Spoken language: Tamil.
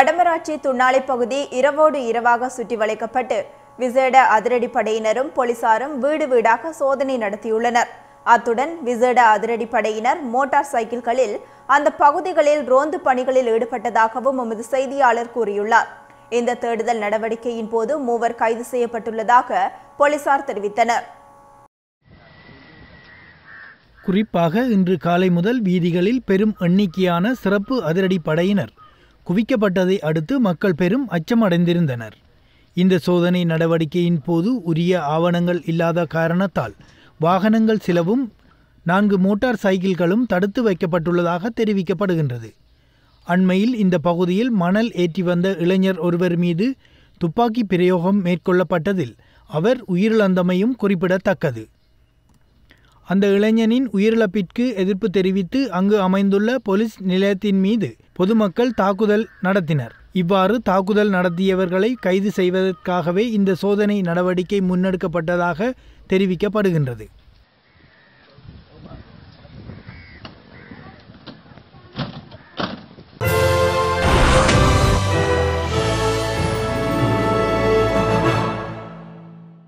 வடமராட்சி துண்ணாலை பகுதி இரவோடு இரவாக சுற்றி வளைக்கப்பட்டு விசேட அதிரடி படையினரும் போலீசாரும் வீடு வீடாக சோதனை நடத்தியுள்ளனர். அத்துடன் விசேட அதிரடி படையினர் மோட்டார் சைக்கிள்களில் அந்த பகுதிகளில் ரோந்து பணிகளில் ஈடுபட்டதாகவும் எமது செய்தியாளர் கூறியுள்ளார். இந்த தேடுதல் நடவடிக்கையின் போது மூவர் கைது செய்யப்பட்டுள்ளதாக போலீசார் தெரிவித்தனர். குறிப்பாக இன்று காலை முதல் வீதிகளில் பெரும் எண்ணிக்கையான சிறப்பு அதிரடி படையினர் குவிக்கப்பட்டதை அடுத்து மக்கள் பெரும் அச்சமடைந்திருந்தனர். இந்த சோதனை நடவடிக்கையின் போது உரிய ஆவணங்கள் இல்லாத காரணத்தால் வாகனங்கள் சிலவும் நான்கு மோட்டார் சைக்கிள்களும் தடுத்து வைக்கப்பட்டுள்ளதாக தெரிவிக்கப்படுகின்றது. அண்மையில் இந்த பகுதியில் மணல் ஏற்றி வந்த இளைஞர் ஒருவர் மீது துப்பாக்கி பிரயோகம் மேற்கொள்ளப்பட்டதில் அவர் உயிரிழந்தமையும் குறிப்பிடத்தக்கது. அந்த இளைஞனின் உயிரிழப்பிற்கு எதிர்ப்பு தெரிவித்து அங்கு அமைந்துள்ள போலீஸ் நிலையத்தின் மீது பொதுமக்கள் தாக்குதல் நடத்தினர். இவ்வாறு தாக்குதல் நடத்தியவர்களை கைது செய்வதற்காகவே இந்த சோதனை நடவடிக்கை முன்னெடுக்கப்பட்டதாக தெரிவிக்கப்படுகின்றது.